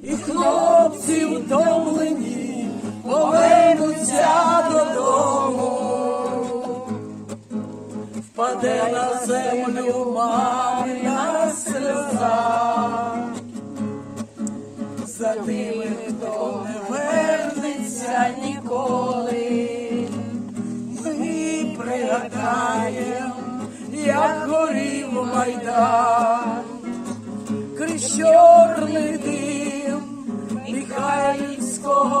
І хлопці втомлені повернуться додому, впаде на землю мамина сльоза, за тими, хто не вернеться ніколи, ми пригадаєм, як горів майдан. Крізь дим Михайлівського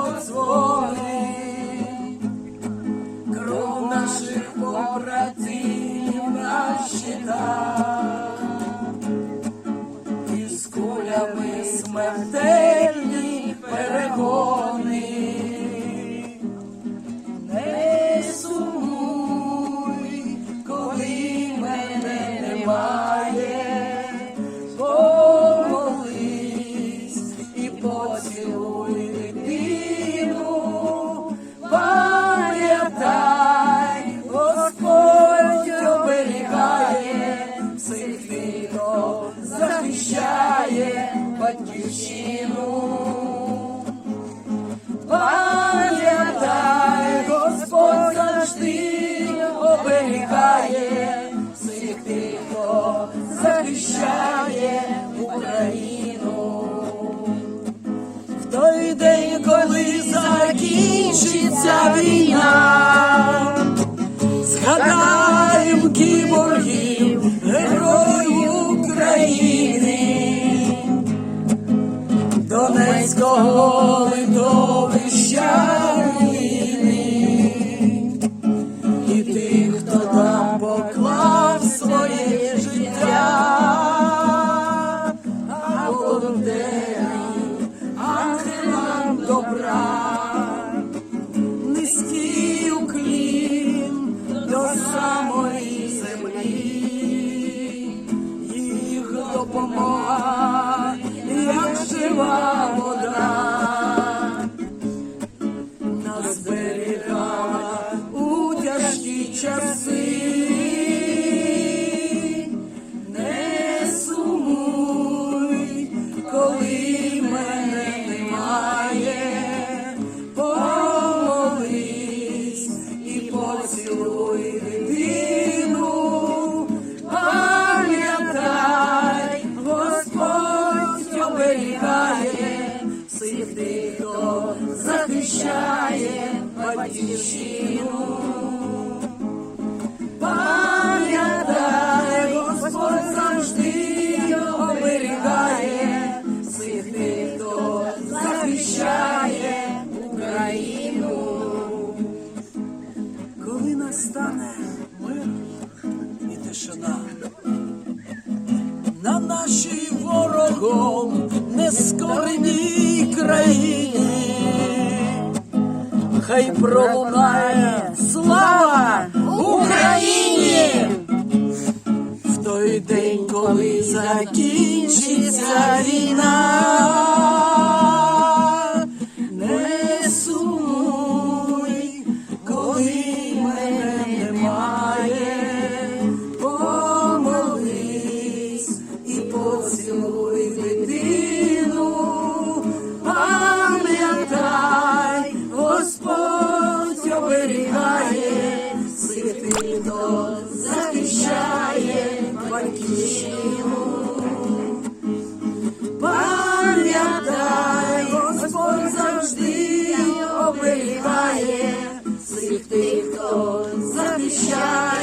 захищає батьківщину. Пам'ятай, Господь завжди оберігає всіх тих, хто захищає Україну. В той день, коли закінчиться війна, Донецького литовища руїни, і тих, хто там поклав своє життя, а волонтерів, ангелам добра, низький уклін до самої землі, їх допомога, як захищає батьківщину. Пам'ятай, Господь завжди оберігає всіх тих, хто захищає Україну. Коли настане мир і тишина, на нашій ворогом нескореній країні, kay Bro Kay. Хто захищає батьківщину. Пам'ятай, Господь завжди оберігає всіх тих, хто захищає